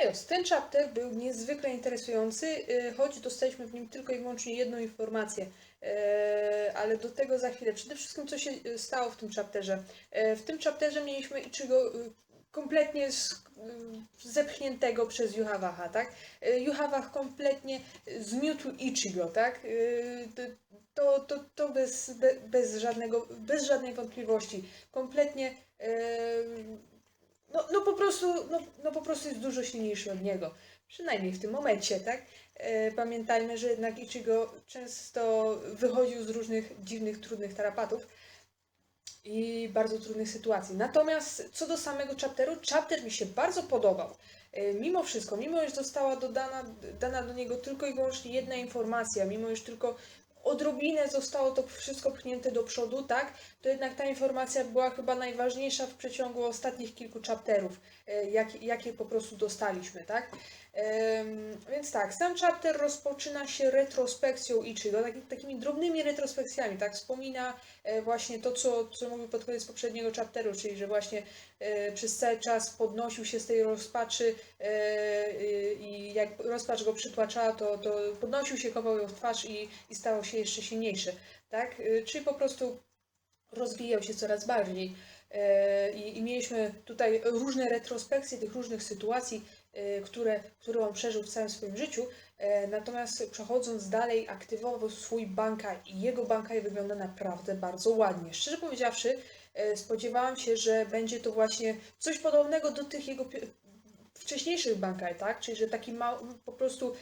Majos, ten chapter był niezwykle interesujący, y, choć dostaliśmy w nim tylko i wyłącznie jedną informację, E, ale do tego za chwilę. Przede wszystkim, co się y, stało w tym chapterze. W tym chapterze mieliśmy Ichigo y, kompletnie y, zepchniętego przez Juhawaha, tak? Juhawach kompletnie zmiótł Ichigo, tak? Y, To, to, to bez, be- bez, żadnego, bez żadnej wątpliwości. Kompletnie no, no po prostu, no, no po prostu jest dużo silniejszy od niego. Przynajmniej w tym momencie, tak? E, pamiętajmy, że jednak Ichigo często wychodził z różnych dziwnych, trudnych tarapatów i bardzo trudnych sytuacji. Natomiast co do samego chapteru, chapter mi się bardzo podobał. E, Mimo wszystko, mimo iż została dodana dana do niego tylko i wyłącznie jedna informacja, mimo iż tylko odrobinę zostało to wszystko pchnięte do przodu, tak, to jednak ta informacja była chyba najważniejsza w przeciągu ostatnich kilku chapterów, e, jak, jakie po prostu dostaliśmy, tak. Więc tak, sam chapter rozpoczyna się retrospekcją Ichigo, taki, takimi drobnymi retrospekcjami, tak, wspomina e, właśnie to, co, co mówił pod koniec poprzedniego chapteru, czyli że właśnie e, przez cały czas podnosił się z tej rozpaczy e, i jak rozpacz go przytłaczała, to, to podnosił się, kopał ją w twarz i, i stawał się jeszcze silniejszy, tak, czyli po prostu rozwijał się coraz bardziej. I, I mieliśmy tutaj różne retrospekcje tych różnych sytuacji, które, które on przeżył w całym swoim życiu. E, Natomiast przechodząc dalej, aktywował swój bankaj i jego bankaj wygląda naprawdę bardzo ładnie. Szczerze powiedziawszy, e, spodziewałam się, że będzie to właśnie coś podobnego do tych jego wcześniejszych bankaj, tak? Czyli że taki mały, po prostu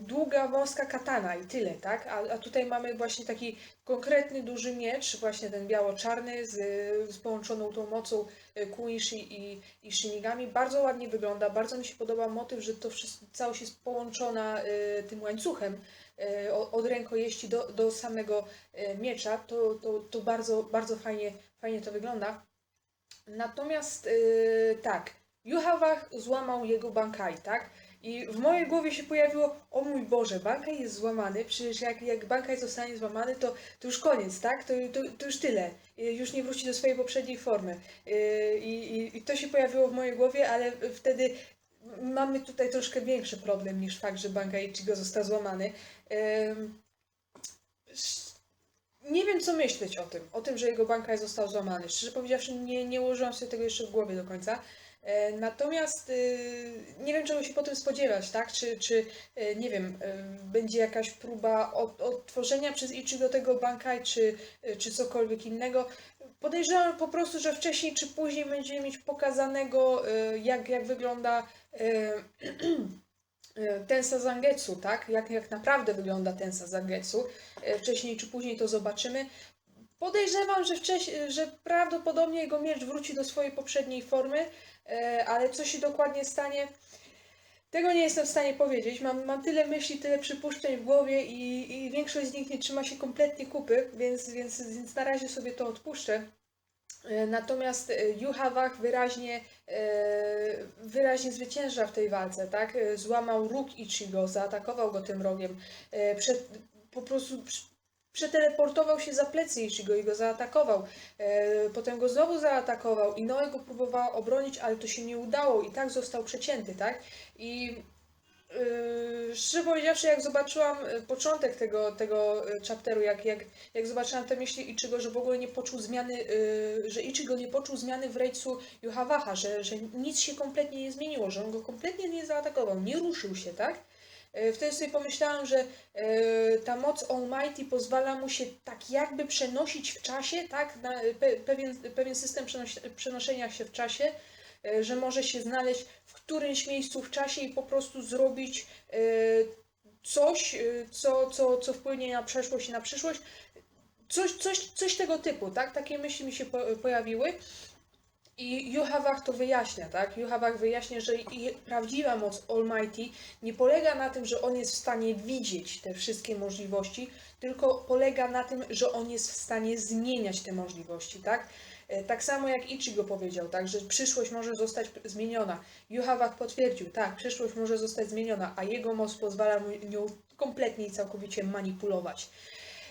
długa, wąska katana i tyle, tak? A, a tutaj mamy właśnie taki konkretny, duży miecz, właśnie ten biało-czarny z, z połączoną tą mocą e, Kuishi i, i Shinigami. Bardzo ładnie wygląda, bardzo mi się podoba motyw, że to wszystko, całość jest połączona e, tym łańcuchem o- od rękojeści do, do samego e, miecza. To, to, to bardzo, bardzo fajnie, fajnie to wygląda. Natomiast e, tak, Juhawach złamał jego Bankai, tak? I w mojej głowie się pojawiło, o mój Boże, Bankai jest złamany, przecież jak, jak Bankai zostanie złamany, to, to już koniec, tak? To, to, to już tyle. Y, Już nie wróci do swojej poprzedniej formy. Y, I, i, I to się pojawiło w mojej głowie, ale wtedy mamy tutaj troszkę większy problem niż fakt, że Bankai Ichigo został złamany. Nie wiem, co myśleć o tym, o tym, że jego Bankai został złamany. Szczerze powiedziawszy, nie, nie ułożyłam sobie tego jeszcze w głowie do końca. E, Natomiast y, nie wiem, czego się po tym spodziewać, tak? Czy, czy y, nie wiem, y, będzie jakaś próba od- odtworzenia przez Ichigo tego Bankai, czy, czy cokolwiek innego. Podejrzewam po prostu, że wcześniej czy później będziemy mieć pokazanego, jak, jak wygląda Tensa Zangetsu, tak? Jak, jak naprawdę wygląda Tensa Zangetsu. Y, Wcześniej czy później to zobaczymy. Podejrzewam, że, wcześniej, że prawdopodobnie jego miecz wróci do swojej poprzedniej formy, e, ale co się dokładnie stanie, tego nie jestem w stanie powiedzieć. Mam, mam tyle myśli, tyle przypuszczeń w głowie i, i większość z nich nie trzyma się kompletnie kupy, więc, więc, więc na razie sobie to odpuszczę. E, Natomiast e, Juhawach wyraźnie, wyraźnie zwycięża w tej walce, tak? Złamał róg Ichigo, zaatakował go tym rogiem. Przed, po prostu przeteleportował się za plecy Ichigo i go zaatakował. E, Potem go znowu zaatakował i Noe go próbowała obronić, ale to się nie udało i tak został przecięty, tak? I Yy, szczerze powiedziawszy, jak zobaczyłam y, początek tego, tego chapteru, jak, jak, jak zobaczyłam te myśli Ichigo, że w ogóle nie poczuł zmiany, yy, że Ichigo nie poczuł zmiany w rejcu Juhawaha, że, że nic się kompletnie nie zmieniło, że on go kompletnie nie zaatakował, nie ruszył się, tak? Yy, Wtedy sobie pomyślałam, że yy, ta moc Almighty pozwala mu się tak jakby przenosić w czasie, tak? Pewien, pewien system przenoszenia się w czasie, yy, że może się znaleźć w którymś miejscu w czasie i po prostu zrobić e, coś, e, co, co, co wpłynie na przeszłość i na przyszłość. Coś, coś, coś tego typu, tak? Takie myśli mi się po, pojawiły. I Juhawach to wyjaśnia, tak? Juhawach wyjaśnia, że prawdziwa moc Almighty nie polega na tym, że on jest w stanie widzieć te wszystkie możliwości, tylko polega na tym, że on jest w stanie zmieniać te możliwości, tak? E, Tak samo jak Ichigo powiedział, tak, że przyszłość może zostać zmieniona. Juhawak potwierdził, tak, przyszłość może zostać zmieniona, a jego moc pozwala mu nią kompletnie i całkowicie manipulować.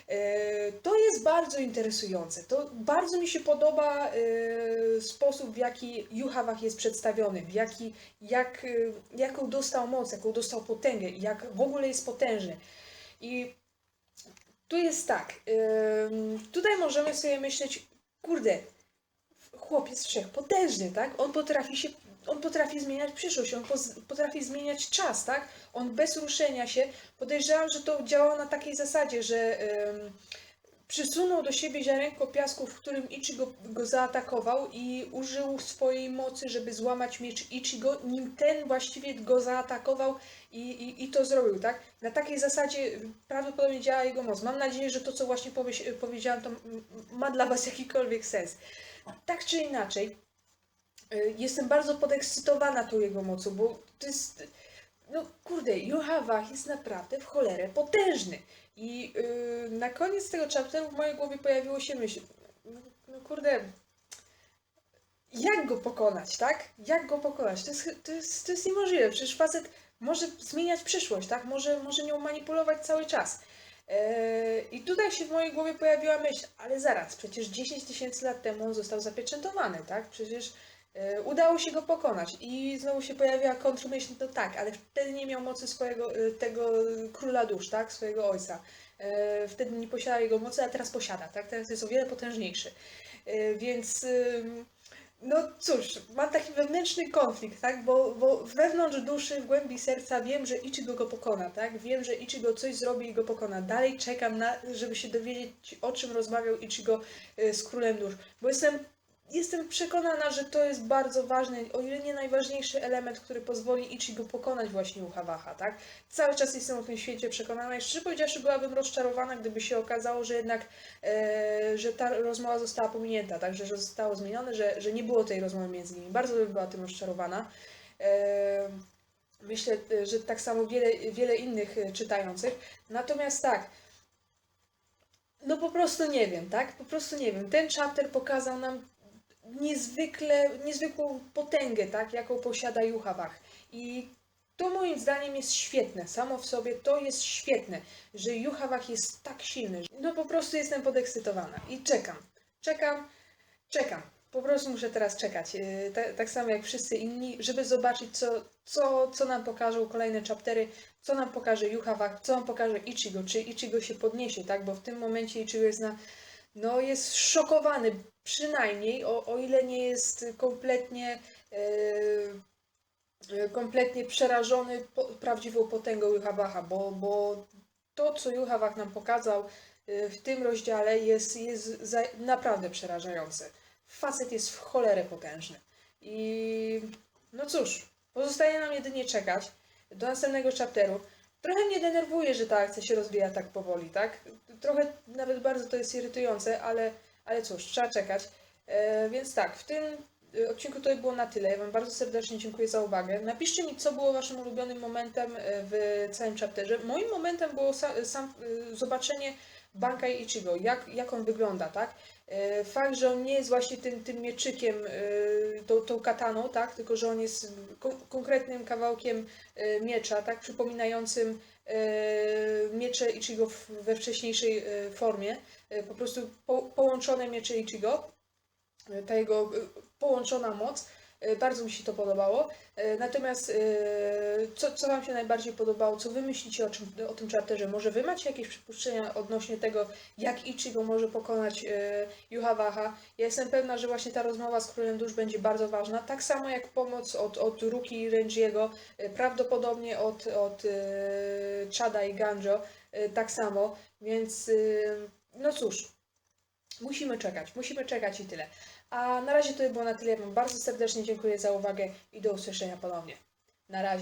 E, To jest bardzo interesujące. To bardzo mi się podoba e, sposób, w jaki Juhawach jest przedstawiony, w jaki, jak, e, jaką dostał moc, jaką dostał potęgę, jak w ogóle jest potężny. I tu jest tak. Tutaj możemy sobie myśleć, kurde, chłopiec wszechpotężny, tak? On potrafi się, on potrafi zmieniać przyszłość, on potrafi zmieniać czas, tak? On bez ruszenia się, podejrzewam, że to działało na takiej zasadzie, że em, przysunął do siebie ziarenko piasku, w którym Ichigo go zaatakował i użył swojej mocy, żeby złamać miecz Ichigo, nim ten właściwie go zaatakował i, i, i to zrobił, tak? Na takiej zasadzie prawdopodobnie działa jego moc. Mam nadzieję, że to, co właśnie powie, powiedziałam, to ma dla Was jakikolwiek sens. Tak czy inaczej, jestem bardzo podekscytowana tą jego mocą, bo to jest... No kurde, Juhawach jest naprawdę w cholerę potężny. I yy, na koniec tego chapteru w mojej głowie pojawiło się myśl, no kurde, jak go pokonać, tak? Jak go pokonać? To jest, to jest, to jest niemożliwe, przecież facet może zmieniać przyszłość, tak? Może, może nią manipulować cały czas. Eee, I tutaj się w mojej głowie pojawiła myśl, ale zaraz, przecież 10 tysięcy lat temu on został zapieczętowany, tak? Przecież udało się go pokonać. I znowu się pojawiła kontrmyśl, no tak, ale wtedy nie miał mocy swojego, e, tego króla dusz, tak? Swojego ojca. Wtedy nie posiadał jego mocy, a teraz posiada, tak? Teraz jest o wiele potężniejszy. Więc... no cóż, mam taki wewnętrzny konflikt, tak? Bo, bo wewnątrz duszy, w głębi serca wiem, że Ichigo go pokona, tak? Wiem, że Ichigo coś zrobi i go pokona. Dalej czekam na, żeby się dowiedzieć, o czym rozmawiał Ichigo y, z Królem Dusz. Bo jestem, jestem przekonana, że to jest bardzo ważny, o ile nie najważniejszy element, który pozwoli Ichigo pokonać właśnie Uchawacha, tak? Cały czas jestem o tym świecie przekonana i szczerze powiedziawszy byłabym rozczarowana, gdyby się okazało, że jednak e, że ta rozmowa została pominięta, tak, że zostało zmienione, że, że nie było tej rozmowy między nimi. Bardzo bym była tym rozczarowana. E, myślę, że tak samo wiele, wiele innych e, czytających. Natomiast tak, no po prostu nie wiem, tak? Po prostu nie wiem. Ten chapter pokazał nam niezwykle, niezwykłą potęgę, tak? Jaką posiada Juhawach. I to moim zdaniem jest świetne. Samo w sobie to jest świetne, że Juhawach jest tak silny. No po prostu jestem podekscytowana i czekam. Czekam, czekam. Po prostu muszę teraz czekać. Yy, ta- tak samo jak wszyscy inni, żeby zobaczyć, co, co, co nam pokażą kolejne chaptery, co nam pokaże Juhawach, co nam pokaże Ichigo, czy Ichigo się podniesie, tak? Bo w tym momencie Ichigo jest na, no jest szokowany, przynajmniej, o, o ile nie jest kompletnie, yy, kompletnie przerażony po, prawdziwą potęgą Juhawacha, bo, bo to, co Juhawach nam pokazał yy, w tym rozdziale jest, jest za, naprawdę przerażające. Facet jest w cholerę potężny. I no cóż, pozostaje nam jedynie czekać do następnego chapteru. Trochę mnie denerwuje, że ta akcja się rozwija tak powoli, tak? Trochę nawet bardzo to jest irytujące, ale, ale cóż, trzeba czekać. E, więc tak, w tym e, odcinku to było na tyle. Ja Wam bardzo serdecznie dziękuję za uwagę. Napiszcie mi, co było Waszym ulubionym momentem e, w całym chapterze. Moim momentem było sa, sam, e, zobaczenie Banka i Ichigo, jak, jak on wygląda, tak? E, Fakt, że on nie jest właśnie tym, tym mieczykiem, e, tą, tą kataną, tak? Tylko, że on jest kon- konkretnym kawałkiem e, miecza, tak? Przypominającym miecze Ichigo we wcześniejszej formie. Po prostu po, połączone miecze Ichigo. Ta jego połączona moc. E, Bardzo mi się to podobało. E, Natomiast e, co, co Wam się najbardziej podobało? Co Wy myślicie o, czym, o tym chapterze? Może Wy macie jakieś przypuszczenia odnośnie tego, jak Ichigo może pokonać Juhawacha? Ja jestem pewna, że właśnie ta rozmowa z Królem Dusz będzie bardzo ważna. Tak samo jak pomoc od, od Ruki i Renjiego, prawdopodobnie od, od Chada i Ganjo, tak samo. Więc no cóż, musimy czekać, musimy czekać i tyle. A na razie to było na tyle. Wam bardzo serdecznie dziękuję za uwagę i do usłyszenia ponownie. Na razie.